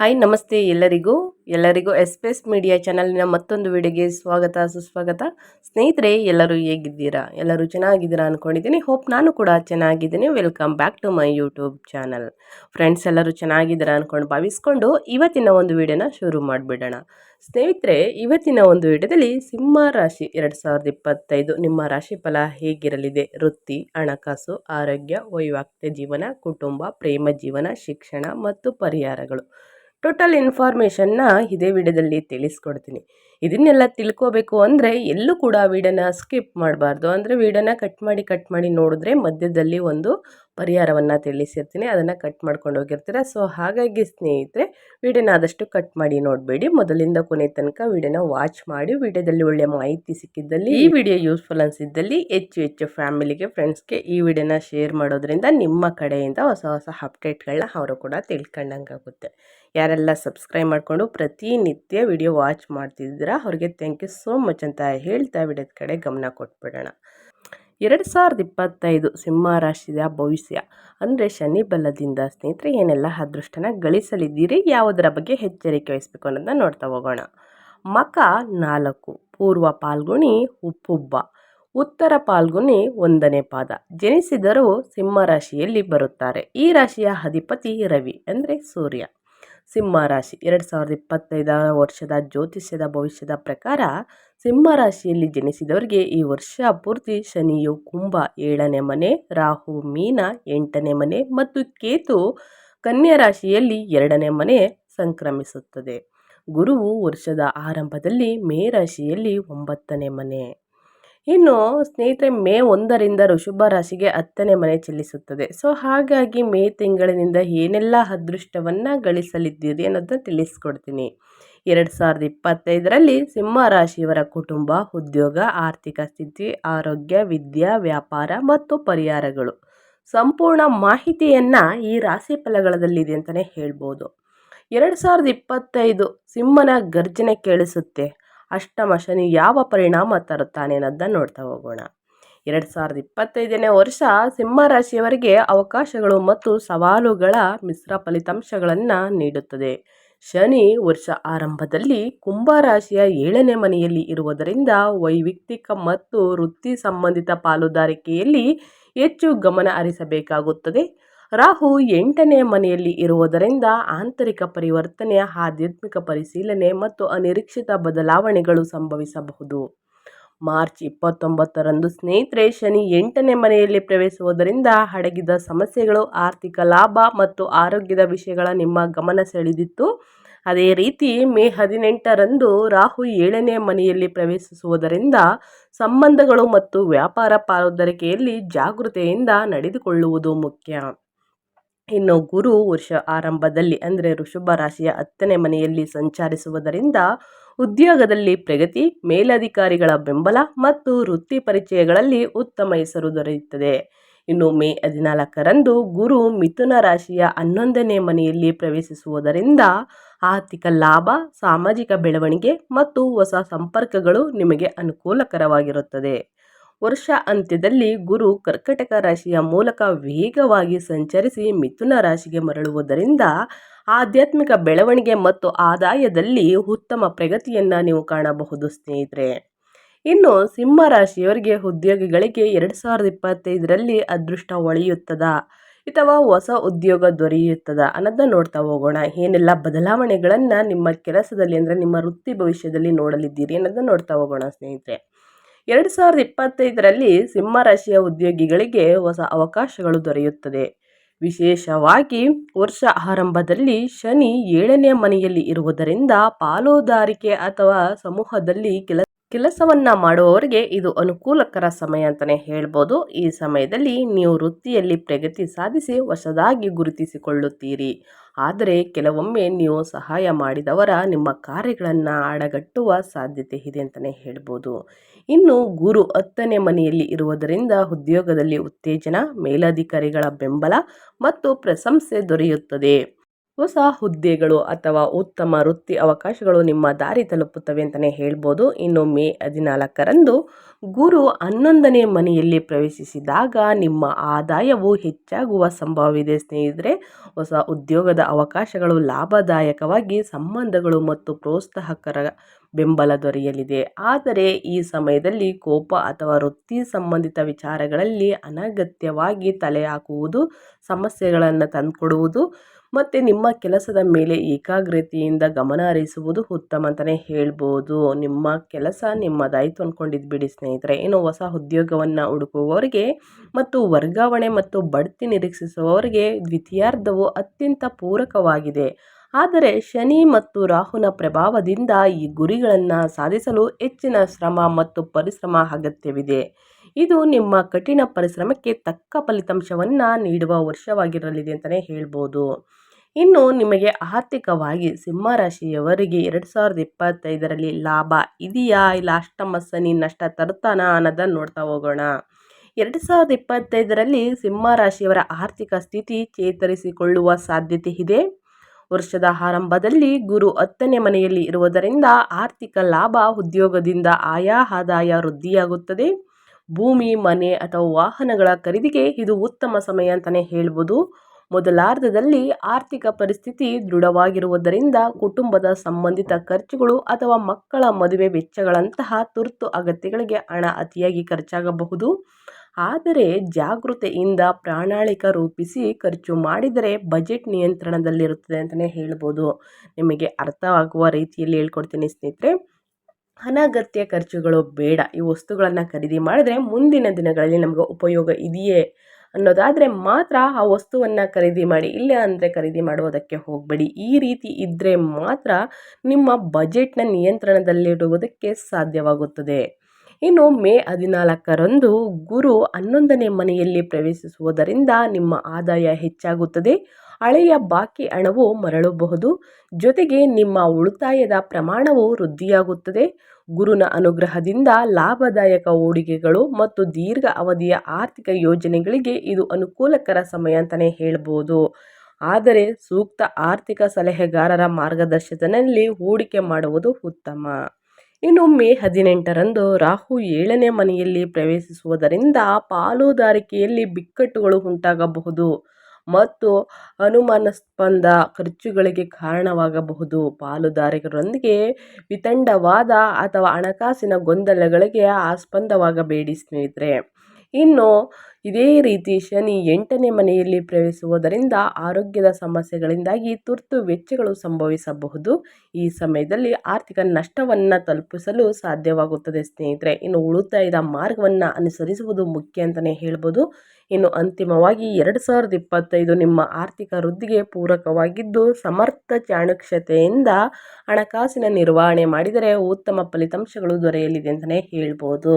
Hi, ನಮಸ್ತೆ ಎಲ್ಲರಿಗೂ. ಎಲ್ಲರಿಗೂ ಎಸ್ಪೆಸ್ ಮೀಡಿಯಾ ಚಾನಲ್ನ ಮತ್ತೊಂದು ವಿಡಿಯೋಗೆ ಸ್ವಾಗತ, ಸುಸ್ವಾಗತ. ಸ್ನೇಹಿತರೆ, ಎಲ್ಲರೂ ಹೇಗಿದ್ದೀರಾ? ಎಲ್ಲರೂ ಚೆನ್ನಾಗಿದ್ದೀರಾ ಅಂದ್ಕೊಂಡಿದ್ದೀನಿ ಹೋಪ್ ನಾನು ಕೂಡ ಚೆನ್ನಾಗಿದ್ದೀನಿ. Welcome back to my YouTube channel. Friends, ಎಲ್ಲರೂ ಚೆನ್ನಾಗಿದ್ದೀರಾ ಅಂದ್ಕೊಂಡು ಭಾವಿಸ್ಕೊಂಡು ಇವತ್ತಿನ ಒಂದು ವಿಡಿಯೋನ ಶುರು ಮಾಡಿಬಿಡೋಣ. ಸ್ನೇಹಿತರೆ, ಇವತ್ತಿನ ಒಂದು ವಿಡಿಯೋದಲ್ಲಿ ಸಿಂಹ ರಾಶಿ ಎರಡು ಸಾವಿರದ ಇಪ್ಪತ್ತೈದು ನಿಮ್ಮ ರಾಶಿ ಫಲ ಹೇಗಿರಲಿದೆ? ವೃತ್ತಿ, ಹಣಕಾಸು, ಆರೋಗ್ಯ ವೈವಾಹಿಕ ಜೀವನ, ಕುಟುಂಬ, ಪ್ರೇಮ, ಜೀವನ, ಶಿಕ್ಷಣ ಮತ್ತು ಪರಿಹಾರಗಳು. ಟೋಟಲ್ ಇನ್ಫಾರ್ಮೇಷನ್ನ ಇದೇ ವಿಡಿಯೋದಲ್ಲಿ ತಿಳಿಸ್ಕೊಡ್ತೀನಿ. ಇದನ್ನೆಲ್ಲ ತಿಳ್ಕೋಬೇಕು ಅಂದರೆ ಎಲ್ಲೂ ಕೂಡ ವಿಡಿಯೋನ ಸ್ಕಿಪ್ ಮಾಡಬಾರ್ದು. ಅಂದರೆ ವಿಡಿಯೋನ ಕಟ್ ಮಾಡಿ ಕಟ್ ಮಾಡಿ ನೋಡಿದ್ರೆ ಮಧ್ಯದಲ್ಲಿ ಒಂದು ಪರಿಹಾರವನ್ನು ತಿಳಿಸಿರ್ತೀನಿ, ಅದನ್ನು ಕಟ್ ಮಾಡ್ಕೊಂಡು ಹೋಗಿರ್ತೀರ. ಸೊ ಹಾಗಾಗಿ ಸ್ನೇಹಿತರೆ, ವಿಡಿಯೋನ ಆದಷ್ಟು ಕಟ್ ಮಾಡಿ ನೋಡಬೇಡಿ. ಮೊದಲಿಂದ ಕೊನೆ ತನಕ ವಿಡಿಯೋನ ವಾಚ್ ಮಾಡಿ, ವಿಡಿಯೋದಲ್ಲಿ ಒಳ್ಳೆಯ ಮಾಹಿತಿ ಸಿಕ್ಕಿದ್ದಲ್ಲಿ, ಈ ವಿಡಿಯೋ ಯೂಸ್ಫುಲ್ ಅನಿಸಿದ್ದಲ್ಲಿ, ಹೆಚ್ಚು ಹೆಚ್ಚು ಫ್ಯಾಮಿಲಿಗೆ ಫ್ರೆಂಡ್ಸ್ಗೆ ಈ ವಿಡಿಯೋನ ಶೇರ್ ಮಾಡೋದ್ರಿಂದ ನಿಮ್ಮ ಕಡೆಯಿಂದ ಹೊಸ ಹೊಸ ಅಪ್ಡೇಟ್ಗಳನ್ನ ಅವರು ಕೂಡ ತಿಳ್ಕೊಂಡಂಗಾಗುತ್ತೆ. ಯಾರೆಲ್ಲ ಸಬ್ಸ್ಕ್ರೈಬ್ ಮಾಡಿಕೊಂಡು ಪ್ರತಿನಿತ್ಯ ವಿಡಿಯೋ ವಾಚ್ ಮಾಡ್ತಿದ್ದೀರಾ, ಅವ್ರಿಗೆ ಥ್ಯಾಂಕ್ ಯು ಸೋ ಮಚ್ ಅಂತ ಹೇಳ್ತಾ ವಿಡಿಯೋದ ಕಡೆ ಗಮನ ಕೊಟ್ಬಿಡೋಣ. ಎರಡು ಸಾವಿರದ ಇಪ್ಪತ್ತೈದು ಸಿಂಹ ರಾಶಿಯ ಭವಿಷ್ಯ. ಅಂದರೆ ಶನಿ ಬಲದಿಂದ ಸ್ನೇಹಿತರೆ, ಏನೆಲ್ಲ ಅದೃಷ್ಟನ ಗಳಿಸಲಿದ್ದೀರಿ? ಯಾವುದರ ಬಗ್ಗೆ ಎಚ್ಚರಿಕೆ ವಹಿಸಬೇಕು ಅನ್ನೋದನ್ನ ನೋಡ್ತಾ ಹೋಗೋಣ. ಮಕ ನಾಲ್ಕು, ಪೂರ್ವ ಪಾಲ್ಗುಣಿ, ಉಪ್ಪುಬ್ಬ. ಉತ್ತರ ಪಾಲ್ಗುಣಿ ಒಂದನೇ ಪಾದ. ಜನಿಸಿದರೂ ಸಿಂಹ ರಾಶಿಯಲ್ಲಿ ಬರುತ್ತಾರೆ. ಈ ರಾಶಿಯ ಅಧಿಪತಿ ರವಿ, ಅಂದರೆ ಸೂರ್ಯ. ಸಿಂಹ ರಾಶಿ. ಎರಡು ಸಾವಿರದ ಇಪ್ಪತ್ತೈದ ವರ್ಷದ ಜ್ಯೋತಿಷ್ಯದ ಭವಿಷ್ಯದ ಪ್ರಕಾರ ಸಿಂಹ ರಾಶಿಯಲ್ಲಿ ಜನಿಸಿದವರಿಗೆ ಈ ವರ್ಷ ಪೂರ್ತಿ ಶನಿಯು ಕುಂಭ ಏಳನೇ ಮನೆ, ರಾಹು ಮೀನ ಎಂಟನೇ ಮನೆ ಮತ್ತು ಕೇತು ಕನ್ಯಾ ರಾಶಿಯಲ್ಲಿ ಎರಡನೇ ಮನೆ ಸಂಕ್ರಮಿಸುತ್ತದೆ. ಗುರುವು ವರ್ಷದ ಆರಂಭದಲ್ಲಿ ಮೇ ರಾಶಿಯಲ್ಲಿ ಒಂಬತ್ತನೇ ಮನೆ. ಇನ್ನು ಸ್ನೇಹಿತರೆ, ಮೇ ಒಂದರಿಂದ ಋಷಭ ರಾಶಿಗೆ ಹತ್ತನೇ ಮನೆ ಚೆಲ್ಲಿಸುತ್ತದೆ. ಸೊ, ಹಾಗಾಗಿ ಮೇ ತಿಂಗಳಿನಿಂದ ಏನೆಲ್ಲ ಅದೃಷ್ಟವನ್ನು ಗಳಿಸಲಿದ್ದೀರಿ ಅನ್ನೋದನ್ನ ತಿಳಿಸ್ಕೊಡ್ತೀನಿ. ಎರಡು ಸಾವಿರದ ಇಪ್ಪತ್ತೈದರಲ್ಲಿ ಸಿಂಹ ರಾಶಿಯವರ ಕುಟುಂಬ, ಉದ್ಯೋಗ, ಆರ್ಥಿಕ ಸ್ಥಿತಿ, ಆರೋಗ್ಯ, ವಿದ್ಯಾ, ವ್ಯಾಪಾರ ಮತ್ತು ಪರಿಹಾರಗಳು. ಸಂಪೂರ್ಣ ಮಾಹಿತಿಯನ್ನು ಈ ರಾಶಿ ಫಲಗಳದಲ್ಲಿದೆ ಅಂತಲೇ ಹೇಳ್ಬೋದು. ಎರಡು ಸಾವಿರದ ಇಪ್ಪತ್ತೈದು ಸಿಂಹನ ಗರ್ಜನೆ ಕೇಳಿಸುತ್ತೆ. ಅಷ್ಟಮ ಶನಿ ಯಾವ ಪರಿಣಾಮ ತರುತ್ತಾನೆ ಅನ್ನೋದನ್ನ ನೋಡ್ತಾ ಹೋಗೋಣ. ಎರಡು ಸಾವಿರದ ಇಪ್ಪತ್ತೈದನೇ ವರ್ಷ ಸಿಂಹ ರಾಶಿಯವರಿಗೆ ಅವಕಾಶಗಳು ಮತ್ತು ಸವಾಲುಗಳ ಮಿಶ್ರ ಫಲಿತಾಂಶಗಳನ್ನು ನೀಡುತ್ತದೆ. ಶನಿ ವರ್ಷ ಆರಂಭದಲ್ಲಿ ಕುಂಭ ರಾಶಿಯ ಏಳನೇ ಮನೆಯಲ್ಲಿ ಇರುವುದರಿಂದ ವೈಯಕ್ತಿಕ ಮತ್ತು ವೃತ್ತಿ ಸಂಬಂಧಿತ ಪಾಲುದಾರಿಕೆಯಲ್ಲಿ ಹೆಚ್ಚು ಗಮನ ಹರಿಸಬೇಕಾಗುತ್ತದೆ. ರಾಹು ಎಂಟನೇ ಮನೆಯಲ್ಲಿ ಇರುವುದರಿಂದ ಆಂತರಿಕ ಪರಿವರ್ತನೆ, ಆಧ್ಯಾತ್ಮಿಕ ಪರಿಶೀಲನೆ ಮತ್ತು ಅನಿರೀಕ್ಷಿತ ಬದಲಾವಣೆಗಳು ಸಂಭವಿಸಬಹುದು. ಮಾರ್ಚ್ ಇಪ್ಪತ್ತೊಂಬತ್ತರಂದು ಸ್ನೇಹಿತರೆ ಶನಿ ಎಂಟನೇ ಮನೆಯಲ್ಲಿ ಪ್ರವೇಶಿಸುವುದರಿಂದ ಅಡಗಿದ ಸಮಸ್ಯೆಗಳು, ಆರ್ಥಿಕ ಲಾಭ ಮತ್ತು ಆರೋಗ್ಯದ ವಿಷಯಗಳ ನಿಮ್ಮ ಗಮನ ಸೆಳೆದಿತ್ತು. ಅದೇ ರೀತಿ ಮೇ ಹದಿನೆಂಟರಂದು ರಾಹು ಏಳನೇ ಮನೆಯಲ್ಲಿ ಪ್ರವೇಶಿಸುವುದರಿಂದ ಸಂಬಂಧಗಳು ಮತ್ತು ವ್ಯಾಪಾರ ಪಾಲುದಾರಿಕೆಯಲ್ಲಿ ಜಾಗೃತೆಯಿಂದ ನಡೆದುಕೊಳ್ಳುವುದು ಮುಖ್ಯ. ಇನ್ನು ಗುರು ವರ್ಷ ಆರಂಭದಲ್ಲಿ, ಅಂದರೆ ಋಷಭ ರಾಶಿಯ ಹತ್ತನೇ ಮನೆಯಲ್ಲಿ ಸಂಚರಿಸುವುದರಿಂದ ಉದ್ಯೋಗದಲ್ಲಿ ಪ್ರಗತಿ, ಮೇಲಧಿಕಾರಿಗಳ ಬೆಂಬಲ ಮತ್ತು ವೃತ್ತಿ ಪರಿಚಯಗಳಲ್ಲಿ ಉತ್ತಮ ಹೆಸರು ದೊರೆಯುತ್ತದೆ. ಇನ್ನು ಮೇ ಹದಿನಾಲ್ಕರಂದು ಗುರು ಮಿಥುನ ರಾಶಿಯ ಹನ್ನೊಂದನೇ ಮನೆಯಲ್ಲಿ ಪ್ರವೇಶಿಸುವುದರಿಂದ ಆರ್ಥಿಕ ಲಾಭ, ಸಾಮಾಜಿಕ ಬೆಳವಣಿಗೆ ಮತ್ತು ಹೊಸ ಸಂಪರ್ಕಗಳು ನಿಮಗೆ ಅನುಕೂಲಕರವಾಗಿರುತ್ತದೆ. ವರ್ಷ ಅಂತ್ಯದಲ್ಲಿ ಗುರು ಕರ್ಕಟಕ ರಾಶಿಯ ಮೂಲಕ ವೇಗವಾಗಿ ಸಂಚರಿಸಿ ಮಿಥುನ ರಾಶಿಗೆ ಮರಳುವುದರಿಂದ ಆಧ್ಯಾತ್ಮಿಕ ಬೆಳವಣಿಗೆ ಮತ್ತು ಆದಾಯದಲ್ಲಿ ಉತ್ತಮ ಪ್ರಗತಿಯನ್ನು ನೀವು ಕಾಣಬಹುದು ಸ್ನೇಹಿತರೆ. ಇನ್ನು ಸಿಂಹ ರಾಶಿಯವರಿಗೆ ಉದ್ಯೋಗಿಗಳಿಗೆ ಎರಡು ಸಾವಿರದ ಇಪ್ಪತ್ತೈದರಲ್ಲಿ ಅದೃಷ್ಟ ಒಳೆಯುತ್ತದ ಅಥವಾ ಹೊಸ ಉದ್ಯೋಗ ದೊರೆಯುತ್ತದ ಅನ್ನೋದನ್ನ ನೋಡ್ತಾ ಹೋಗೋಣ. ಏನೆಲ್ಲ ಬದಲಾವಣೆಗಳನ್ನು ನಿಮ್ಮ ಕೆಲಸದಲ್ಲಿ ಅಂದರೆ ನಿಮ್ಮ ವೃತ್ತಿ ಭವಿಷ್ಯದಲ್ಲಿ ನೋಡಲಿದ್ದೀರಿ ಅನ್ನೋದನ್ನ ನೋಡ್ತಾ ಹೋಗೋಣ ಸ್ನೇಹಿತರೆ. ಎರಡು ಸಾವಿರದ ಇಪ್ಪತ್ತೈದರಲ್ಲಿ ಸಿಂಹರಾಶಿಯ ಉದ್ಯೋಗಿಗಳಿಗೆ ಹೊಸ ಅವಕಾಶಗಳು ದೊರೆಯುತ್ತದೆ. ವಿಶೇಷವಾಗಿ ವರ್ಷ ಆರಂಭದಲ್ಲಿ ಶನಿ ಏಳನೇ ಮನೆಯಲ್ಲಿ ಇರುವುದರಿಂದ ಪಾಲುದಾರಿಕೆ ಅಥವಾ ಸಮೂಹದಲ್ಲಿ ಕೆಲ, ಕೆಲಸವನ್ನು ಮಾಡುವವರಿಗೆ ಇದು ಅನುಕೂಲಕರ ಸಮಯ ಅಂತಲೇ ಹೇಳ್ಬೋದು. ಈ ಸಮಯದಲ್ಲಿ ನೀವು ವೃತ್ತಿಯಲ್ಲಿ ಪ್ರಗತಿ ಸಾಧಿಸಿ ಹೊಸದಾಗಿ ಗುರುತಿಸಿಕೊಳ್ಳುತ್ತೀರಿ. ಆದರೆ ಕೆಲವೊಮ್ಮೆ ನೀವು ಸಹಾಯ ಮಾಡಿದವರ ನಿಮ್ಮ ಕಾರ್ಯಗಳನ್ನು ಅಡಗಟ್ಟುವ ಸಾಧ್ಯತೆ ಇದೆ ಅಂತಲೇ ಹೇಳ್ಬೋದು. ಇನ್ನು ಗುರು ಹತ್ತನೇ ಮನೆಯಲ್ಲಿ ಇರುವುದರಿಂದ ಉದ್ಯೋಗದಲ್ಲಿ ಉತ್ತೇಜನ ಮೇಲಧಿಕಾರಿಗಳ ಬೆಂಬಲ ಮತ್ತು ಪ್ರಶಂಸೆ ದೊರೆಯುತ್ತದೆ. ಹೊಸ ಹುದ್ದೆಗಳು ಅಥವಾ ಉತ್ತಮ ವೃತ್ತಿ ಅವಕಾಶಗಳು ನಿಮ್ಮ ದಾರಿ ತಲುಪುತ್ತವೆ ಅಂತಲೇ ಹೇಳ್ಬೋದು. ಇನ್ನು ಮೇ ಹದಿನಾಲ್ಕರಂದು ಗುರು ಹನ್ನೊಂದನೇ ಮನೆಯಲ್ಲಿ ಪ್ರವೇಶಿಸಿದಾಗ ನಿಮ್ಮ ಆದಾಯವು ಹೆಚ್ಚಾಗುವ ಸಂಭವವಿದೆ. ಸ್ನೇಹಿತರೆ, ಹೊಸ ಉದ್ಯೋಗದ ಅವಕಾಶಗಳು ಲಾಭದಾಯಕವಾಗಿ ಸಂಬಂಧಗಳು ಮತ್ತು ಪ್ರೋತ್ಸಾಹಕರ ಬೆಂಬಲ ದೊರೆಯಲಿದೆ. ಆದರೆ, ಈ ಸಮಯದಲ್ಲಿ ಕೋಪ ಅಥವಾ ವೃತ್ತಿ ಸಂಬಂಧಿತ ವಿಚಾರಗಳಲ್ಲಿ ಅನಗತ್ಯವಾಗಿ ತಲೆ ಹಾಕುವುದು ಸಮಸ್ಯೆಗಳನ್ನು ತಂದುಕೊಡುವುದು ಮತ್ತು ನಿಮ್ಮ ಕೆಲಸದ ಮೇಲೆ ಏಕಾಗ್ರತೆಯಿಂದ ಗಮನ ಹರಿಸುವುದು ಉತ್ತಮ ಅಂತಲೇ ಹೇಳ್ಬೋದು. ನಿಮ್ಮ ಕೆಲಸ ನಿಮ್ಮ ನಿಮ್ಮದಾಯಿತು ಅಂದ್ಕೊಂಡಿದ್ದು ಬಿಡಿ ಸ್ನೇಹಿತರೆ. ಏನು ಹೊಸ ಉದ್ಯೋಗವನ್ನು ಹುಡುಕುವವರಿಗೆ ಮತ್ತು ವರ್ಗಾವಣೆ ಮತ್ತು ಬಡ್ತಿ ನಿರೀಕ್ಷಿಸುವವರಿಗೆ ದ್ವಿತೀಯಾರ್ಧವು ಅತ್ಯಂತ ಪೂರಕವಾಗಿದೆ. ಆದರೆ ಶನಿ ಮತ್ತು ರಾಹುನ ಪ್ರಭಾವದಿಂದ ಈ ಗುರಿಗಳನ್ನು ಸಾಧಿಸಲು ಹೆಚ್ಚಿನ ಶ್ರಮ ಮತ್ತು ಪರಿಶ್ರಮ ಅಗತ್ಯವಿದೆ. ಇದು ನಿಮ್ಮ ಕಠಿಣ ಪರಿಶ್ರಮಕ್ಕೆ ತಕ್ಕ ಫಲಿತಾಂಶವನ್ನು ನೀಡುವ ವರ್ಷವಾಗಿರಲಿದೆ ಅಂತಲೇ ಹೇಳ್ಬೋದು. ಇನ್ನು ನಿಮಗೆ ಆರ್ಥಿಕವಾಗಿ ಸಿಂಹರಾಶಿಯವರಿಗೆ ಎರಡು ಸಾವಿರದ ಇಪ್ಪತ್ತೈದರಲ್ಲಿ ಲಾಭ ಇದೆಯಾ? ಇಲ್ಲ ಅಷ್ಟಮ ಸನಿ ನಷ್ಟ ತರುತ್ತಾನ ಅನ್ನೋದನ್ನು ನೋಡ್ತಾ ಹೋಗೋಣ. ಎರಡು ಸಾವಿರದ ಇಪ್ಪತ್ತೈದರಲ್ಲಿ ಸಿಂಹರಾಶಿಯವರ ಆರ್ಥಿಕ ಸ್ಥಿತಿ ಚೇತರಿಸಿಕೊಳ್ಳುವ ಸಾಧ್ಯತೆ ಇದೆ. ವರ್ಷದ ಆರಂಭದಲ್ಲಿ ಗುರು ಹತ್ತನೇ ಮನೆಯಲ್ಲಿ ಇರುವುದರಿಂದ ಆರ್ಥಿಕ ಲಾಭ ಉದ್ಯೋಗದಿಂದ ಆಯಾ ಆದಾಯ ವೃದ್ಧಿಯಾಗುತ್ತದೆ. ಭೂಮಿ, ಮನೆ ಅಥವಾ ವಾಹನಗಳ ಖರೀದಿಗೆ ಇದು ಉತ್ತಮ ಸಮಯ ಅಂತಲೇ ಹೇಳ್ಬೋದು. ಮೊದಲಾರ್ಧದಲ್ಲಿ ಆರ್ಥಿಕ ಪರಿಸ್ಥಿತಿ ದೃಢವಾಗಿರುವುದರಿಂದ ಕುಟುಂಬದ ಸಂಬಂಧಿತ ಖರ್ಚುಗಳು ಅಥವಾ ಮಕ್ಕಳ ಮದುವೆ ವೆಚ್ಚಗಳಂತಹ ತುರ್ತು ಅಗತ್ಯಗಳಿಗೆ ಹಣ ಅತಿಯಾಗಿ ಖರ್ಚಾಗಬಹುದು. ಆದರೆ ಜಾಗೃತೆಯಿಂದ ಪ್ರಾಣಾಳಿಕ ರೂಪಿಸಿ ಖರ್ಚು ಮಾಡಿದರೆ ಬಜೆಟ್ ನಿಯಂತ್ರಣದಲ್ಲಿರುತ್ತದೆ ಅಂತಲೇ ಹೇಳ್ಬೋದು. ನಿಮಗೆ ಅರ್ಥವಾಗುವ ರೀತಿಯಲ್ಲಿ ಹೇಳ್ಕೊಡ್ತೀನಿ ಸ್ನೇಹಿತರೆ. ಅನಗತ್ಯ ಖರ್ಚುಗಳು ಬೇಡ. ಈ ವಸ್ತುಗಳನ್ನು ಖರೀದಿ ಮಾಡಿದರೆ ಮುಂದಿನ ದಿನಗಳಲ್ಲಿ ನಮಗೆ ಉಪಯೋಗ ಇದೆಯೇ? ಅನ್ನೋದಾದರೆ ಮಾತ್ರ ಆ ವಸ್ತುವನ್ನು ಖರೀದಿ ಮಾಡಿ, ಇಲ್ಲ ಅಂದರೆ ಖರೀದಿ ಮಾಡುವುದಕ್ಕೆ ಹೋಗಬೇಡಿ. ಈ ರೀತಿ ಇದ್ದರೆ ಮಾತ್ರ ನಿಮ್ಮ ಬಜೆಟ್ನ ನಿಯಂತ್ರಣದಲ್ಲಿಡುವುದಕ್ಕೆ ಸಾಧ್ಯವಾಗುತ್ತದೆ. ಇನ್ನು ಮೇ ಹದಿನಾಲ್ಕರಂದು ಗುರು ಹನ್ನೊಂದನೇ ಮನೆಯಲ್ಲಿ ಪ್ರವೇಶಿಸುವುದರಿಂದ ನಿಮ್ಮ ಆದಾಯ ಹೆಚ್ಚಾಗುತ್ತದೆ. ಹಳೆಯ ಬಾಕಿ ಹಣವು ಮರಳಬಹುದು. ಜೊತೆಗೆ ನಿಮ್ಮ ಉಳಿತಾಯದ ಪ್ರಮಾಣವು ವೃದ್ಧಿಯಾಗುತ್ತದೆ. ಗುರುನ ಅನುಗ್ರಹದಿಂದ ಲಾಭದಾಯಕ ಹೂಡಿಕೆಗಳು ಮತ್ತು ದೀರ್ಘ ಅವಧಿಯ ಆರ್ಥಿಕ ಯೋಜನೆಗಳಿಗೆ ಇದು ಅನುಕೂಲಕರ ಸಮಯ ಅಂತಲೇ ಹೇಳ್ಬೋದು. ಆದರೆ ಸೂಕ್ತ ಆರ್ಥಿಕ ಸಲಹೆಗಾರರ ಮಾರ್ಗದರ್ಶನದಲ್ಲಿ ಹೂಡಿಕೆ ಮಾಡುವುದು ಉತ್ತಮ. ಇನ್ನು ಮೇ ಹದಿನೆಂಟರಂದು ರಾಹು ಏಳನೇ ಮನೆಯಲ್ಲಿ ಪ್ರವೇಶಿಸುವುದರಿಂದ ಪಾಲುದಾರಿಕೆಯಲ್ಲಿ ಬಿಕ್ಕಟ್ಟುಗಳು ಉಂಟಾಗಬಹುದು. ಮತ್ತು ಅನುಮಾನಾಸ್ಪದ ಖರ್ಚುಗಳಿಗೆ ಕಾರಣವಾಗಬಹುದು. ಪಾಲುದಾರಿಕರೊಂದಿಗೆ ವಿತಂಡವಾದ ಅಥವಾ ಹಣಕಾಸಿನ ಗೊಂದಲಗಳಿಗೆ ಆಸ್ಪದವಾಗಬೇಡಿ ಸ್ನೇಹಿತರೆ. ಇನ್ನು ಇದೇ ರೀತಿ ಶನಿ ಎಂಟನೇ ಮನೆಯಲ್ಲಿ ಪ್ರವೇಶಿಸುವುದರಿಂದ ಆರೋಗ್ಯದ ಸಮಸ್ಯೆಗಳಿಂದಾಗಿ ತುರ್ತು ವೆಚ್ಚಗಳು ಸಂಭವಿಸಬಹುದು. ಈ ಸಮಯದಲ್ಲಿ ಆರ್ಥಿಕ ನಷ್ಟವನ್ನು ತಲುಪಿಸಲು ಸಾಧ್ಯವಾಗುತ್ತದೆ ಸ್ನೇಹಿತರೆ. ಇನ್ನು ಉಳಿತಾಯದ ಮಾರ್ಗವನ್ನು ಅನುಸರಿಸುವುದು ಮುಖ್ಯ ಅಂತಲೇ ಹೇಳ್ಬೋದು. ಇನ್ನು ಅಂತಿಮವಾಗಿ ಎರಡು ಸಾವಿರದ ಇಪ್ಪತ್ತೈದು ನಿಮ್ಮ ಆರ್ಥಿಕ ವೃದ್ಧಿಗೆ ಪೂರಕವಾಗಿದ್ದು ಸಮರ್ಥ ಚಾಣಕ್ಷತೆಯಿಂದ ಹಣಕಾಸಿನ ನಿರ್ವಹಣೆ ಮಾಡಿದರೆ ಉತ್ತಮ ಫಲಿತಾಂಶಗಳು ದೊರೆಯಲಿದೆ ಅಂತಲೇ ಹೇಳ್ಬೋದು.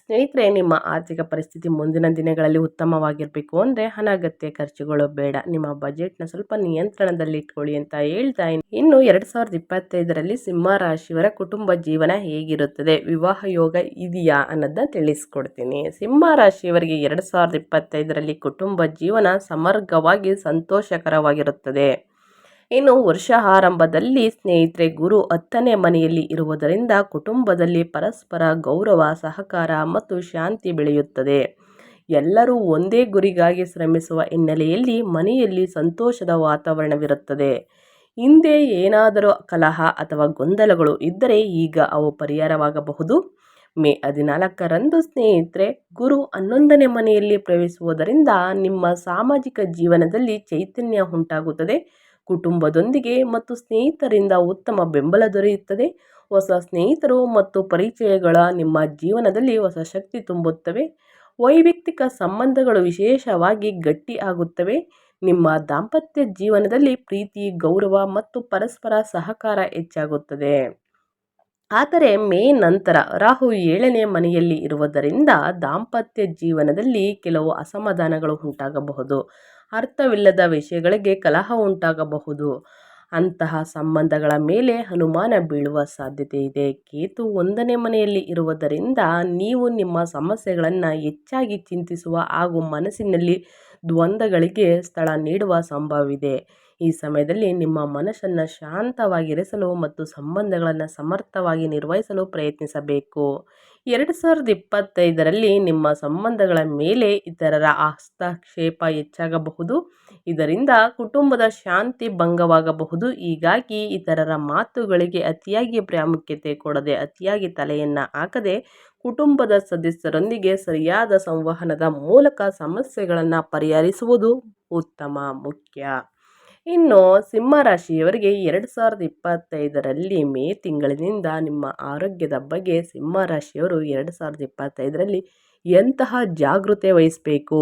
ಸ್ನೇಹಿತರೆ, ನಿಮ್ಮ ಆರ್ಥಿಕ ಪರಿಸ್ಥಿತಿ ಮುಂದಿನ ದಿನಗಳಲ್ಲಿ ಉತ್ತಮವಾಗಿರಬೇಕು ಅಂದರೆ ಅನಗತ್ಯ ಖರ್ಚುಗಳು ಬೇಡ. ನಿಮ್ಮ ಬಜೆಟ್ನ ಸ್ವಲ್ಪ ನಿಯಂತ್ರಣದಲ್ಲಿ ಇಟ್ಕೊಳ್ಳಿ ಅಂತ ಹೇಳ್ತಾ ಇನ್ನು ಎರಡು ಸಾವಿರದ ಇಪ್ಪತ್ತೈದರಲ್ಲಿ ಸಿಂಹ ರಾಶಿಯವರ ಕುಟುಂಬ ಜೀವನ ಹೇಗಿರುತ್ತದೆ? ವಿವಾಹ ಯೋಗ ಇದೆಯಾ ಅನ್ನೋದನ್ನ ತಿಳಿಸ್ಕೊಡ್ತೀನಿ. ಸಿಂಹ ರಾಶಿಯವರಿಗೆ ಎರಡು ಸಾವಿರದ ಇಪ್ಪತ್ತೈದರಲ್ಲಿ ಕುಟುಂಬ ಜೀವನ ಸಮರ್ಗವಾಗಿ ಸಂತೋಷಕರವಾಗಿರುತ್ತದೆ. ಇನ್ನು ವರ್ಷ ಆರಂಭದಲ್ಲಿ ಸ್ನೇಹಿತರೆ, ಗುರು ಹತ್ತನೇ ಮನೆಯಲ್ಲಿ ಇರುವುದರಿಂದ ಕುಟುಂಬದಲ್ಲಿ ಪರಸ್ಪರ ಗೌರವ, ಸಹಕಾರ ಮತ್ತು ಶಾಂತಿ ಬೆಳೆಯುತ್ತದೆ. ಎಲ್ಲರೂ ಒಂದೇ ಗುರಿಗಾಗಿ ಶ್ರಮಿಸುವ ಹಿನ್ನೆಲೆಯಲ್ಲಿ ಮನೆಯಲ್ಲಿ ಸಂತೋಷದ ವಾತಾವರಣವಿರುತ್ತದೆ. ಹಿಂದೆ ಏನಾದರೂ ಕಲಹ ಅಥವಾ ಗೊಂದಲಗಳು ಇದ್ದರೆ ಈಗ ಅವು ಪರಿಹಾರವಾಗಬಹುದು. ಮೇ ಹದಿನಾಲ್ಕರಂದು ಸ್ನೇಹಿತರೆ, ಗುರು ಹನ್ನೊಂದನೇ ಮನೆಯಲ್ಲಿ ಪ್ರವೇಶಿಸುವುದರಿಂದ ನಿಮ್ಮ ಸಾಮಾಜಿಕ ಜೀವನದಲ್ಲಿ ಚೈತನ್ಯ ಉಂಟಾಗುತ್ತದೆ. ಕುಟುಂಬದೊಂದಿಗೆ ಮತ್ತು ಸ್ನೇಹಿತರಿಂದ ಉತ್ತಮ ಬೆಂಬಲ ದೊರೆಯುತ್ತದೆ. ಹೊಸ ಸ್ನೇಹಿತರು ಮತ್ತು ಪರಿಚಯಗಳ ನಿಮ್ಮ ಜೀವನದಲ್ಲಿ ಹೊಸ ಶಕ್ತಿ ತುಂಬುತ್ತವೆ. ವೈಯಕ್ತಿಕ ಸಂಬಂಧಗಳು ವಿಶೇಷವಾಗಿ ಗಟ್ಟಿ ಆಗುತ್ತವೆ. ನಿಮ್ಮ ದಾಂಪತ್ಯ ಜೀವನದಲ್ಲಿ ಪ್ರೀತಿ, ಗೌರವ ಮತ್ತು ಪರಸ್ಪರ ಸಹಕಾರ ಹೆಚ್ಚಾಗುತ್ತದೆ. ಆದರೆ ಮೇ ನಂತರ ರಾಹು ಏಳನೇ ಮನೆಯಲ್ಲಿ ಇರುವುದರಿಂದ ದಾಂಪತ್ಯ ಜೀವನದಲ್ಲಿ ಕೆಲವು ಅಸಮಾಧಾನಗಳು ಉಂಟಾಗಬಹುದು. ಅರ್ಥವಿಲ್ಲದ ವಿಷಯಗಳಿಗೆ ಕಲಹ ಉಂಟಾಗಬಹುದು. ಅಂತಹ ಸಂಬಂಧಗಳ ಮೇಲೆ ಅನುಮಾನ ಬೀಳುವ ಸಾಧ್ಯತೆ ಇದೆ. ಕೇತು ಒಂದನೇ ಮನೆಯಲ್ಲಿ ಇರುವುದರಿಂದ ನೀವು ನಿಮ್ಮ ಸಮಸ್ಯೆಗಳನ್ನು ಹೆಚ್ಚಾಗಿ ಚಿಂತಿಸುವ ಹಾಗೂ ಮನಸ್ಸಿನಲ್ಲಿ ದ್ವಂದ್ವಗಳಿಗೆ ಸ್ಥಳ ನೀಡುವ ಸಂಭವವಿದೆ. ಈ ಸಮಯದಲ್ಲಿ ನಿಮ್ಮ ಮನಸ್ಸನ್ನು ಶಾಂತವಾಗಿರಿಸಲು ಮತ್ತು ಸಂಬಂಧಗಳನ್ನು ಸಮರ್ಥವಾಗಿ ನಿರ್ವಹಿಸಲು ಪ್ರಯತ್ನಿಸಬೇಕು. ಎರಡು ಸಾವಿರದ ಇಪ್ಪತ್ತೈದರಲ್ಲಿ ನಿಮ್ಮ ಸಂಬಂಧಗಳ ಮೇಲೆ ಇತರರ ಹಸ್ತಕ್ಷೇಪ ಹೆಚ್ಚಾಗಬಹುದು. ಇದರಿಂದ ಕುಟುಂಬದ ಶಾಂತಿ ಭಂಗವಾಗಬಹುದು. ಹೀಗಾಗಿ ಇತರರ ಮಾತುಗಳಿಗೆ ಅತಿಯಾಗಿ ಪ್ರಾಮುಖ್ಯತೆ ಕೊಡದೆ, ಅತಿಯಾಗಿ ತಲೆಯನ್ನು ಹಾಕದೆ ಕುಟುಂಬದ ಸದಸ್ಯರೊಂದಿಗೆ ಸರಿಯಾದ ಸಂವಹನದ ಮೂಲಕ ಸಮಸ್ಯೆಗಳನ್ನು ಪರಿಹರಿಸುವುದು ಉತ್ತಮ ಮುಖ್ಯ. ಇನ್ನು ಸಿಂಹ ರಾಶಿಯವರಿಗೆ ಎರಡು ಸಾವಿರದ ಇಪ್ಪತ್ತೈದರಲ್ಲಿ ಮೇ ತಿಂಗಳಿನಿಂದ ನಿಮ್ಮ ಆರೋಗ್ಯದ ಬಗ್ಗೆ ಸಿಂಹ ರಾಶಿಯವರು ಎರಡು ಸಾವಿರದ ಇಪ್ಪತ್ತೈದರಲ್ಲಿ ಎಂತಹ ಜಾಗೃತೆ ವಹಿಸಬೇಕು?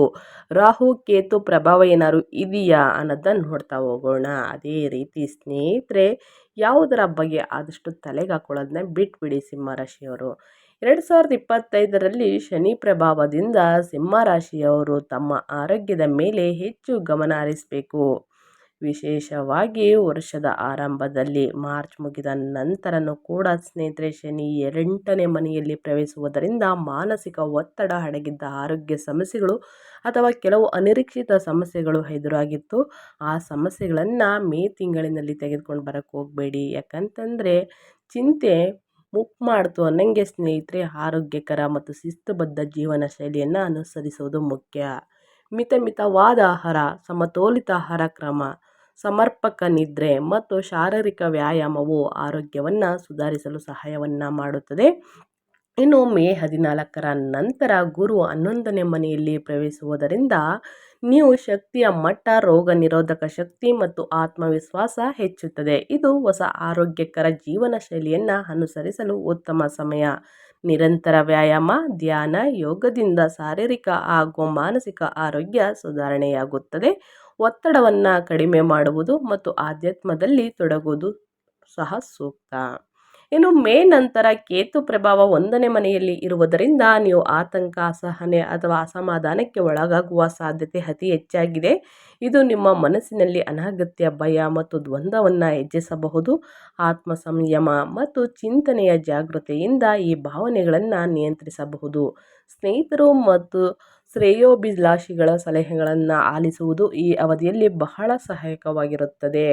ರಾಹು, ಕೇತು ಪ್ರಭಾವ ಏನಾದ್ರು ಇದೆಯಾ ಅನ್ನೋದನ್ನು ನೋಡ್ತಾ ಹೋಗೋಣ. ಅದೇ ರೀತಿ ಸ್ನೇಹಿತರೆ, ಯಾವುದರ ಬಗ್ಗೆ ಆದಷ್ಟು ತಲೆಗೆ ಹಾಕೊಳ್ಳೋದನ್ನ ಬಿಟ್ಬಿಡಿ ಸಿಂಹ ರಾಶಿಯವರು ಎರಡು ಸಾವಿರದ ಇಪ್ಪತ್ತೈದರಲ್ಲಿ ಶನಿ ಪ್ರಭಾವದಿಂದ ಸಿಂಹ ರಾಶಿಯವರು ತಮ್ಮ ಆರೋಗ್ಯದ ಮೇಲೆ ಹೆಚ್ಚು ಗಮನ ಹರಿಸಬೇಕು. ವಿಶೇಷವಾಗಿ ವರ್ಷದ ಆರಂಭದಲ್ಲಿ ಮಾರ್ಚ್ ಮುಗಿದ ನಂತರನೂ ಕೂಡ ಸ್ನೇಹಿತರೆ ಶನಿ ಎಂಟನೇ ಮನೆಯಲ್ಲಿ ಪ್ರವೇಶಿಸುವುದರಿಂದ ಮಾನಸಿಕ ಒತ್ತಡ ಅಡಗಿದ್ದ ಆರೋಗ್ಯ ಸಮಸ್ಯೆಗಳು ಅಥವಾ ಕೆಲವು ಅನಿರೀಕ್ಷಿತ ಸಮಸ್ಯೆಗಳು ಎದುರಾಗಿತ್ತು. ಆ ಸಮಸ್ಯೆಗಳನ್ನು ಮೇ ತಿಂಗಳಿನಲ್ಲಿ ತೆಗೆದುಕೊಂಡು ಬರೋಕ್ಕೆ ಹೋಗಬೇಡಿ. ಯಾಕಂತಂದರೆ ಚಿಂತೆ ಮುಕ್ ಮಾಡ್ತು ಅನ್ನಂಗೆ ಸ್ನೇಹಿತರೆ ಆರೋಗ್ಯಕರ ಮತ್ತು ಶಿಸ್ತುಬದ್ಧ ಜೀವನ ಶೈಲಿಯನ್ನು ಅನುಸರಿಸುವುದು ಮುಖ್ಯ. ಮಿತ ಮಿತವಾದ ಆಹಾರ, ಸಮತೋಲಿತ ಆಹಾರ ಕ್ರಮ ಸಮರ್ಪಕ ನಿದ್ರೆ ಮತ್ತು ಶಾರೀರಿಕ ವ್ಯಾಯಾಮವು ಆರೋಗ್ಯವನ್ನು ಸುಧಾರಿಸಲು ಸಹಾಯವನ್ನು ಮಾಡುತ್ತದೆ. ಇನ್ನು ಮೇ ಹದಿನಾಲ್ಕರ ನಂತರ ಗುರು ಹನ್ನೊಂದನೇ ಮನೆಯಲ್ಲಿ ಪ್ರವೇಶಿಸುವುದರಿಂದ ನೀವು ಶಕ್ತಿಯ ಮಟ್ಟ, ರೋಗ ನಿರೋಧಕ ಶಕ್ತಿ ಮತ್ತು ಆತ್ಮವಿಶ್ವಾಸ ಹೆಚ್ಚುತ್ತದೆ. ಇದು ಹೊಸ ಆರೋಗ್ಯಕರ ಜೀವನ ಶೈಲಿಯನ್ನು ಅನುಸರಿಸಲು ಉತ್ತಮ ಸಮಯ. ನಿರಂತರ ವ್ಯಾಯಾಮ, ಧ್ಯಾನ, ಯೋಗದಿಂದ ಶಾರೀರಿಕ ಹಾಗೂ ಮಾನಸಿಕ ಆರೋಗ್ಯ ಸುಧಾರಣೆಯಾಗುತ್ತದೆ. ಒತ್ತಡವನ್ನು ಕಡಿಮೆ ಮಾಡುವುದು ಮತ್ತು ಆಧ್ಯಾತ್ಮದಲ್ಲಿ ತೊಡಗುವುದು ಸಹ ಸೂಕ್ತ. ಇನ್ನು ಮೇ ನಂತರ ಕೇತು ಪ್ರಭಾವ ಒಂದನೇ ಮನೆಯಲ್ಲಿ ಇರುವುದರಿಂದ ನೀವು ಆತಂಕ, ಅಸಹನೆ ಅಥವಾ ಅಸಮಾಧಾನಕ್ಕೆ ಒಳಗಾಗುವ ಸಾಧ್ಯತೆ ಅತಿ ಹೆಚ್ಚಾಗಿದೆ. ಇದು ನಿಮ್ಮ ಮನಸ್ಸಿನಲ್ಲಿ ಅನಗತ್ಯ ಭಯ ಮತ್ತು ದ್ವಂದ್ವವನ್ನು ಹೆಚ್ಚಿಸಬಹುದು. ಆತ್ಮ ಸಂಯಮ ಮತ್ತು ಚಿಂತನೆಯ ಜಾಗೃತೆಯಿಂದ ಈ ಭಾವನೆಗಳನ್ನು ನಿಯಂತ್ರಿಸಬಹುದು. ಸ್ನೇಹಿತರು ಮತ್ತು ಶ್ರೇಯೋಭಿಲಾಷಿಗಳ ಸಲಹೆಗಳನ್ನು ಆಲಿಸುವುದು ಈ ಅವಧಿಯಲ್ಲಿ ಬಹಳ ಸಹಾಯಕವಾಗಿರುತ್ತದೆ.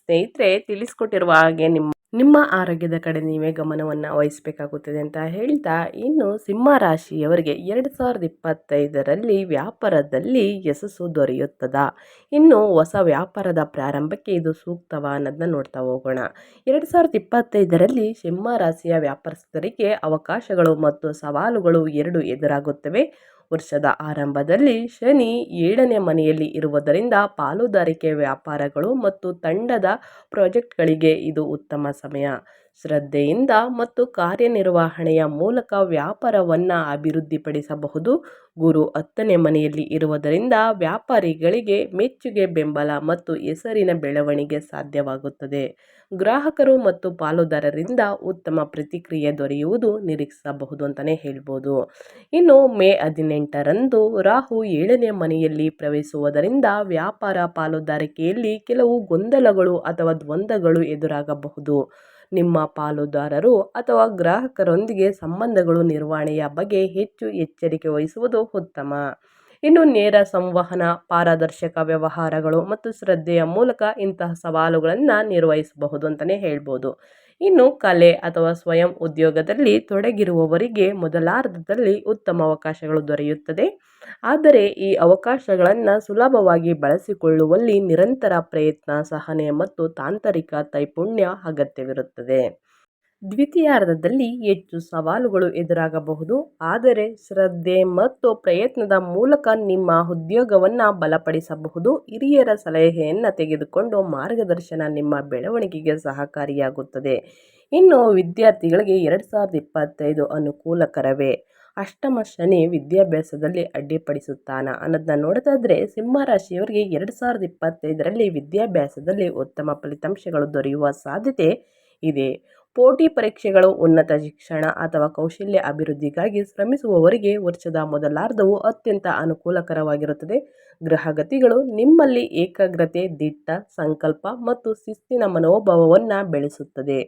ಸ್ನೇಹಿತರೆ, ತಿಳಿಸ್ಕೊಟ್ಟಿರುವ ಹಾಗೆ ನಿಮ್ಮ ನಿಮ್ಮ ಆರೋಗ್ಯದ ಕಡೆ ನೀವೇ ಗಮನವನ್ನು ವಹಿಸಬೇಕಾಗುತ್ತದೆ ಅಂತ ಹೇಳ್ತಾ, ಇನ್ನು ಸಿಂಹ ರಾಶಿಯವರಿಗೆ ಎರಡು ಸಾವಿರದ ಇಪ್ಪತ್ತೈದರಲ್ಲಿ ವ್ಯಾಪಾರದಲ್ಲಿ ಯಶಸ್ಸು ದೊರೆಯುತ್ತದೆ? ಇನ್ನು ಹೊಸ ವ್ಯಾಪಾರದ ಪ್ರಾರಂಭಕ್ಕೆ ಇದು ಸೂಕ್ತವ ಅನ್ನೋದನ್ನ ನೋಡ್ತಾ ಹೋಗೋಣ. ಎರಡು ಸಾವಿರದ ಇಪ್ಪತ್ತೈದರಲ್ಲಿ ಸಿಂಹ ರಾಶಿಯ ವ್ಯಾಪಾರಸ್ಥರಿಗೆ ಅವಕಾಶಗಳು ಮತ್ತು ಸವಾಲುಗಳು ಎರಡು ಎದುರಾಗುತ್ತವೆ. ವರ್ಷದ ಆರಂಭದಲ್ಲಿ ಶನಿ ಏಳನೇ ಮನೆಯಲ್ಲಿ ಇರುವುದರಿಂದ ಪಾಲುದಾರಿಕೆ ವ್ಯಾಪಾರಗಳು ಮತ್ತು ತಂಡದ ಪ್ರಾಜೆಕ್ಟ್ಗಳಿಗೆ ಇದು ಉತ್ತಮ ಸಮಯ. ಶ್ರದ್ಧೆಯಿಂದ ಮತ್ತು ಕಾರ್ಯನಿರ್ವಹಣೆಯ ಮೂಲಕ ವ್ಯಾಪಾರವನ್ನು ಅಭಿವೃದ್ಧಿಪಡಿಸಬಹುದು. ಗುರು ಹತ್ತನೇ ಮನೆಯಲ್ಲಿ ಇರುವುದರಿಂದ ವ್ಯಾಪಾರಿಗಳಿಗೆ ಮೆಚ್ಚುಗೆ, ಬೆಂಬಲ ಮತ್ತು ಹೆಸರಿನ ಬೆಳವಣಿಗೆ ಸಾಧ್ಯವಾಗುತ್ತದೆ. ಗ್ರಾಹಕರು ಮತ್ತು ಪಾಲುದಾರರಿಂದ ಉತ್ತಮ ಪ್ರತಿಕ್ರಿಯೆ ದೊರೆಯುವುದು ನಿರೀಕ್ಷಿಸಬಹುದು ಅಂತಲೇ ಹೇಳ್ಬೋದು. ಇನ್ನು ಮೇ ಹದಿನೆಂಟರಂದು ರಾಹು ಏಳನೇ ಮನೆಯಲ್ಲಿ ಪ್ರವೇಶಿಸುವುದರಿಂದ ವ್ಯಾಪಾರ ಪಾಲುದಾರಿಕೆಯಲ್ಲಿ ಕೆಲವು ಗೊಂದಲಗಳು ಅಥವಾ ದ್ವಂದ್ವಗಳು ಎದುರಾಗಬಹುದು. ನಿಮ್ಮ ಪಾಲುದಾರರು ಅಥವಾ ಗ್ರಾಹಕರೊಂದಿಗೆ ಸಂಬಂಧಗಳು ನಿರ್ವಹಣೆಯ ಬಗ್ಗೆ ಹೆಚ್ಚು ಎಚ್ಚರಿಕೆ ವಹಿಸುವುದು ಉತ್ತಮ. ಇನ್ನು ನೇರ ಸಂವಹನ, ಪಾರದರ್ಶಕ ವ್ಯವಹಾರಗಳು ಮತ್ತು ಶ್ರದ್ಧೆಯ ಮೂಲಕ ಇಂತಹ ಸವಾಲುಗಳನ್ನು ನಿರ್ವಹಿಸಬಹುದು ಅಂತಲೇ ಹೇಳ್ಬೋದು. ಇನ್ನು ಕಲೆ ಅಥವಾ ಸ್ವಯಂ ಉದ್ಯೋಗದಲ್ಲಿ ತೊಡಗಿರುವವರಿಗೆ ಮೊದಲಾರ್ಧದಲ್ಲಿ ಉತ್ತಮ ಅವಕಾಶಗಳು ದೊರೆಯುತ್ತದೆ. ಆದರೆ ಈ ಅವಕಾಶಗಳನ್ನು ಸುಲಭವಾಗಿ ಬಳಸಿಕೊಳ್ಳುವಲ್ಲಿ ನಿರಂತರ ಪ್ರಯತ್ನ, ಸಹನೆ ಮತ್ತು ತಾಂತ್ರಿಕ ತೈಪುಣ್ಯ ಅಗತ್ಯವಿರುತ್ತದೆ. ದ್ವಿತೀಯಾರ್ಧದಲ್ಲಿ ಹೆಚ್ಚು ಸವಾಲುಗಳು ಎದುರಾಗಬಹುದು. ಆದರೆ ಶ್ರದ್ಧೆ ಮತ್ತು ಪ್ರಯತ್ನದ ಮೂಲಕ ನಿಮ್ಮ ಉದ್ಯೋಗವನ್ನು ಬಲಪಡಿಸಬಹುದು. ಹಿರಿಯರ ಸಲಹೆಯನ್ನು ತೆಗೆದುಕೊಂಡು ಮಾರ್ಗದರ್ಶನ ನಿಮ್ಮ ಬೆಳವಣಿಗೆಗೆ ಸಹಕಾರಿಯಾಗುತ್ತದೆ. ಇನ್ನು ವಿದ್ಯಾರ್ಥಿಗಳಿಗೆ ಎರಡು ಸಾವಿರದ ಇಪ್ಪತ್ತೈದು ಅನುಕೂಲಕರವೇ? ಅಷ್ಟಮ ಶನಿ ವಿದ್ಯಾಭ್ಯಾಸದಲ್ಲಿ ಅಡ್ಡಿಪಡಿಸುತ್ತಾನ? ಅನ್ನೋದನ್ನ ನೋಡೋದಾದರೆ ಸಿಂಹ ರಾಶಿಯವರಿಗೆ ಎರಡು ಸಾವಿರದ ಇಪ್ಪತ್ತೈದರಲ್ಲಿ ವಿದ್ಯಾಭ್ಯಾಸದಲ್ಲಿ ಉತ್ತಮ ಫಲಿತಾಂಶಗಳು ದೊರೆಯುವ ಸಾಧ್ಯತೆ ಇದೆ. ಪೋಟಿ ಪರೀಕ್ಷೆಗಳು ಉನ್ನತ ಶಿಕ್ಷಣ ಅಥವಾ ಕೌಶಲ್ಯ ಅಭಿವೃದ್ಧಿಗಾಗಿ ಶ್ರಮಿಸುವವರಿಗೆ ವರ್ಷದ ಮೊದಲಾರ್ಧವು ಅತ್ಯಂತ ಅನುಕೂಲಕರವಾಗಿರುತ್ತದೆ. ಗ್ರಹಗತಿಗಳು ನಿಮ್ಮಲ್ಲಿ ಏಕಾಗ್ರತೆ, ದಿಟ್ಟ, ಸಂಕಲ್ಪ ಮತ್ತು ಶಿಸ್ತಿನ ಮನೋಭಾವವನ್ನು ಬೆಳೆಸುತ್ತದೆ.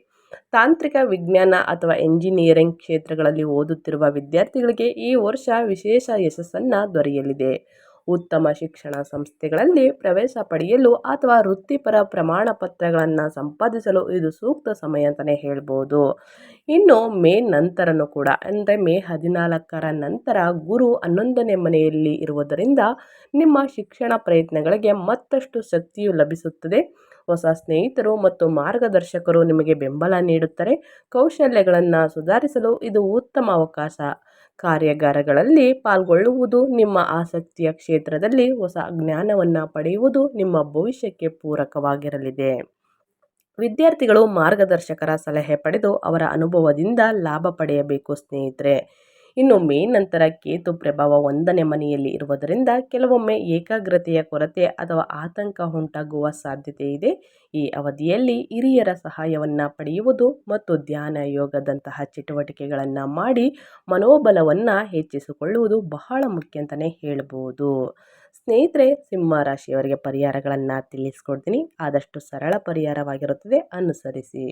ತಾಂತ್ರಿಕ ವಿಜ್ಞಾನ ಅಥವಾ ಎಂಜಿನಿಯರಿಂಗ್ ಕ್ಷೇತ್ರಗಳಲ್ಲಿ ಓದುತ್ತಿರುವ ವಿದ್ಯಾರ್ಥಿಗಳಿಗೆ ಈ ವರ್ಷ ವಿಶೇಷ ಯಶಸ್ಸನ್ನು ದೊರೆಯಲಿದೆ. ಉತ್ತಮ ಶಿಕ್ಷಣ ಸಂಸ್ಥೆಗಳಲ್ಲಿ ಪ್ರವೇಶ ಪಡೆಯಲು ಅಥವಾ ವೃತ್ತಿಪರ ಪ್ರಮಾಣ ಪತ್ರಗಳನ್ನು ಸಂಪಾದಿಸಲು ಇದು ಸೂಕ್ತ ಸಮಯ ಅಂತಲೇ ಹೇಳ್ಬೋದು. ಇನ್ನು ಮೇ ನಂತರನೂ ಕೂಡ, ಅಂದರೆ ಮೇ ಹದಿನಾಲ್ಕರ ನಂತರ ಗುರು ಹನ್ನೊಂದನೇ ಮನೆಯಲ್ಲಿ ಇರುವುದರಿಂದ ನಿಮ್ಮ ಶಿಕ್ಷಣ ಪ್ರಯತ್ನಗಳಿಗೆ ಮತ್ತಷ್ಟು ಶಕ್ತಿಯು ಲಭಿಸುತ್ತದೆ. ಹೊಸ ಸ್ನೇಹಿತರು ಮತ್ತು ಮಾರ್ಗದರ್ಶಕರು ನಿಮಗೆ ಬೆಂಬಲ ನೀಡುತ್ತಾರೆ. ಕೌಶಲ್ಯಗಳನ್ನು ಸುಧಾರಿಸಲು ಇದು ಉತ್ತಮ ಅವಕಾಶ. ಕಾರ್ಯಾಗಾರಗಳಲ್ಲಿ ಪಾಲ್ಗೊಳ್ಳುವುದು ನಿಮ್ಮ ಆಸಕ್ತಿಯ ಕ್ಷೇತ್ರದಲ್ಲಿ ಹೊಸ ಜ್ಞಾನವನ್ನು ಪಡೆಯುವುದು ನಿಮ್ಮ ಭವಿಷ್ಯಕ್ಕೆ ಪೂರಕವಾಗಿರಲಿದೆ. ವಿದ್ಯಾರ್ಥಿಗಳು ಮಾರ್ಗದರ್ಶಕರ ಸಲಹೆ ಪಡೆದು ಅವರ ಅನುಭವದಿಂದ ಲಾಭ ಪಡೆಯಬೇಕು ಸ್ನೇಹಿತರೆ. ಇನ್ನು ಮೇ ನಂತರ ಕೇತು ಪ್ರಭಾವ ಒಂದನೇ ಮನೆಯಲ್ಲಿ ಇರುವುದರಿಂದ ಕೆಲವೊಮ್ಮೆ ಏಕಾಗ್ರತೆಯ ಕೊರತೆ ಅಥವಾ ಆತಂಕ ಉಂಟಾಗುವ ಸಾಧ್ಯತೆ ಇದೆ. ಈ ಅವಧಿಯಲ್ಲಿ ಹಿರಿಯರ ಸಹಾಯವನ್ನು ಪಡೆಯುವುದು ಮತ್ತು ಧ್ಯಾನ ಯೋಗದಂತಹ ಚಟುವಟಿಕೆಗಳನ್ನು ಮಾಡಿ ಮನೋಬಲವನ್ನು ಹೆಚ್ಚಿಸಿಕೊಳ್ಳುವುದು ಬಹಳ ಮುಖ್ಯ ಅಂತಲೇ ಹೇಳ್ಬೋದು. ಸ್ನೇಹಿತರೆ, ಸಿಂಹ ರಾಶಿಯವರಿಗೆ ಪರಿಹಾರಗಳನ್ನು ತಿಳಿಸ್ಕೊಡ್ತೀನಿ. ಆದಷ್ಟು ಸರಳ ಪರಿಹಾರವಾಗಿರುತ್ತದೆ. ಅನುಸರಿಸಿ.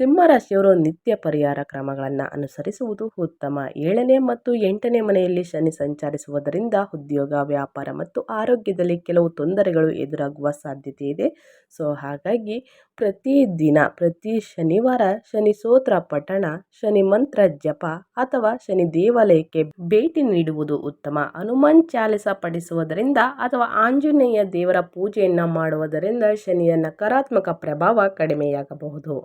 ಸಿಂಹರಾಶಿಯವರು ನಿತ್ಯ ಪರಿಹಾರ ಕ್ರಮಗಳನ್ನು ಅನುಸರಿಸುವುದು ಉತ್ತಮ. ಏಳನೇ ಮತ್ತು ಎಂಟನೇ ಮನೆಯಲ್ಲಿ ಶನಿ ಸಂಚರಿಸುವುದರಿಂದ ಉದ್ಯೋಗ, ವ್ಯಾಪಾರ ಮತ್ತು ಆರೋಗ್ಯದಲ್ಲಿ ಕೆಲವು ತೊಂದರೆಗಳು ಎದುರಾಗುವ ಸಾಧ್ಯತೆ ಇದೆ. ಸೊ, ಹಾಗಾಗಿ ಪ್ರತಿದಿನ ಪ್ರತಿ ಶನಿವಾರ ಶನಿ ಸೋತ್ರ ಪಠಣ, ಶನಿ ಮಂತ್ರ ಜಪ ಅಥವಾ ಶನಿ ದೇವಾಲಯಕ್ಕೆ ಭೇಟಿ ನೀಡುವುದು ಉತ್ತಮ. ಹನುಮಾನ್ ಚಾಲಿಸ ಪಡಿಸುವುದರಿಂದ ಅಥವಾ ಆಂಜನೇಯ ದೇವರ ಪೂಜೆಯನ್ನು ಮಾಡುವುದರಿಂದ ಶನಿಯ ನಕಾರಾತ್ಮಕ ಪ್ರಭಾವ ಕಡಿಮೆಯಾಗಬಹುದು.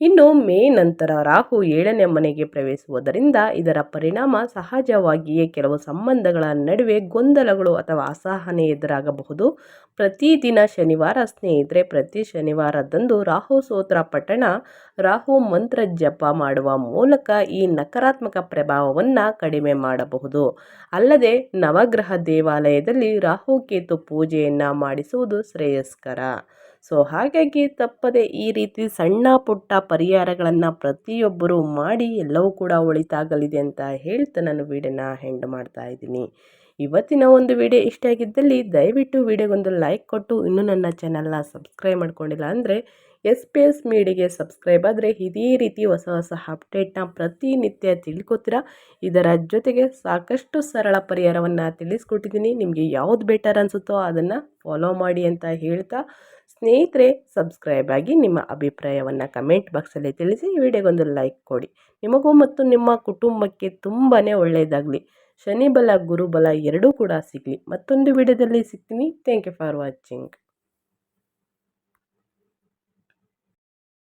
ಇನ್ನು ಮೇ ನಂತರ ರಾಹು ಏಳನೇ ಮನೆಗೆ ಪ್ರವೇಶಿಸುವುದರಿಂದ ಇದರ ಪರಿಣಾಮ ಸಹಜವಾಗಿಯೇ ಕೆಲವು ಸಂಬಂಧಗಳ ನಡುವೆ ಗೊಂದಲಗಳು ಅಥವಾ ಅಸಹನೆ ಎದುರಾಗಬಹುದು. ಪ್ರತಿದಿನ ಶನಿವಾರ ಸ್ನೇಹಿತರೆ, ಪ್ರತಿ ಶನಿವಾರದಂದು ರಾಹು ಸೋತ್ರ ಪಠಣ, ರಾಹು ಮಂತ್ರ ಜಪ ಮಾಡುವ ಮೂಲಕ ಈ ನಕಾರಾತ್ಮಕ ಪ್ರಭಾವವನ್ನು ಕಡಿಮೆ ಮಾಡಬಹುದು. ಅಲ್ಲದೆ ನವಗ್ರಹ ದೇವಾಲಯದಲ್ಲಿ ರಾಹು ಕೇತು ಪೂಜೆಯನ್ನು ಮಾಡಿಸುವುದು ಶ್ರೇಯಸ್ಕರ. ಸೊ ಹಾಗಾಗಿ ತಪ್ಪದೆ ಈ ರೀತಿ ಸಣ್ಣ ಪುಟ್ಟ ಪರಿಹಾರಗಳನ್ನು ಪ್ರತಿಯೊಬ್ಬರು ಮಾಡಿ ಎಲ್ಲವೂ ಕೂಡ ಒಳಿತಾಗಲಿದೆ ಅಂತ ಹೇಳ್ತಾ ನಾನು ವೀಡಿಯೋನ ಹೆಂಡ್ ಮಾಡ್ತಾ ಇದ್ದೀನಿ. ಇವತ್ತಿನ ಒಂದು ವಿಡಿಯೋ ಇಷ್ಟ ಆಗಿದ್ದಲ್ಲಿ ದಯವಿಟ್ಟು ವಿಡಿಯೋಗೊಂದು ಲೈಕ್ ಕೊಟ್ಟು ಇನ್ನೂ ನನ್ನ ಚಾನಲ್ನ ಸಬ್ಸ್ಕ್ರೈಬ್ ಮಾಡ್ಕೊಂಡಿಲ್ಲ ಅಂದರೆ ಎಸ್ ಪಿ ಎಸ್ ಮೀಡಿಯಾಗೆ ಸಬ್ಸ್ಕ್ರೈಬ್ ಆದರೆ ಇದೇ ರೀತಿ ಹೊಸ ಹೊಸ ಅಪ್ಡೇಟ್ನ ಪ್ರತಿನಿತ್ಯ ತಿಳ್ಕೊತೀರಾ? ಇದರ ಜೊತೆಗೆ ಸಾಕಷ್ಟು ಸರಳ ಪರಿಹಾರವನ್ನು ತಿಳಿಸ್ಕೊಟ್ಟಿದ್ದೀನಿ. ನಿಮಗೆ ಯಾವುದು ಬೆಟರ್ ಅನಿಸುತ್ತೋ ಅದನ್ನು ಫಾಲೋ ಮಾಡಿ ಅಂತ ಹೇಳ್ತಾ ಸ್ನೇಹಿತರೆ ಸಬ್ಸ್ಕ್ರೈಬ್ ಆಗಿ ನಿಮ್ಮ ಅಭಿಪ್ರಾಯವನ್ನು ಕಮೆಂಟ್ ಬಾಕ್ಸಲ್ಲಿ ತಿಳಿಸಿ ವಿಡಿಯೋಗೊಂದು ಲೈಕ್ ಕೊಡಿ. ನಿಮಗೂ ಮತ್ತು ನಿಮ್ಮ ಕುಟುಂಬಕ್ಕೆ ತುಂಬಾ ಒಳ್ಳೆಯದಾಗಲಿ ಶನಿ ಬಲ ಗುರುಬಲ ಎರಡೂ ಕೂಡ ಸಿಗಲಿ. ಮತ್ತೊಂದು ವಿಡಿಯೋದಲ್ಲಿ ಸಿಗ್ತೀನಿ. Thank you for watching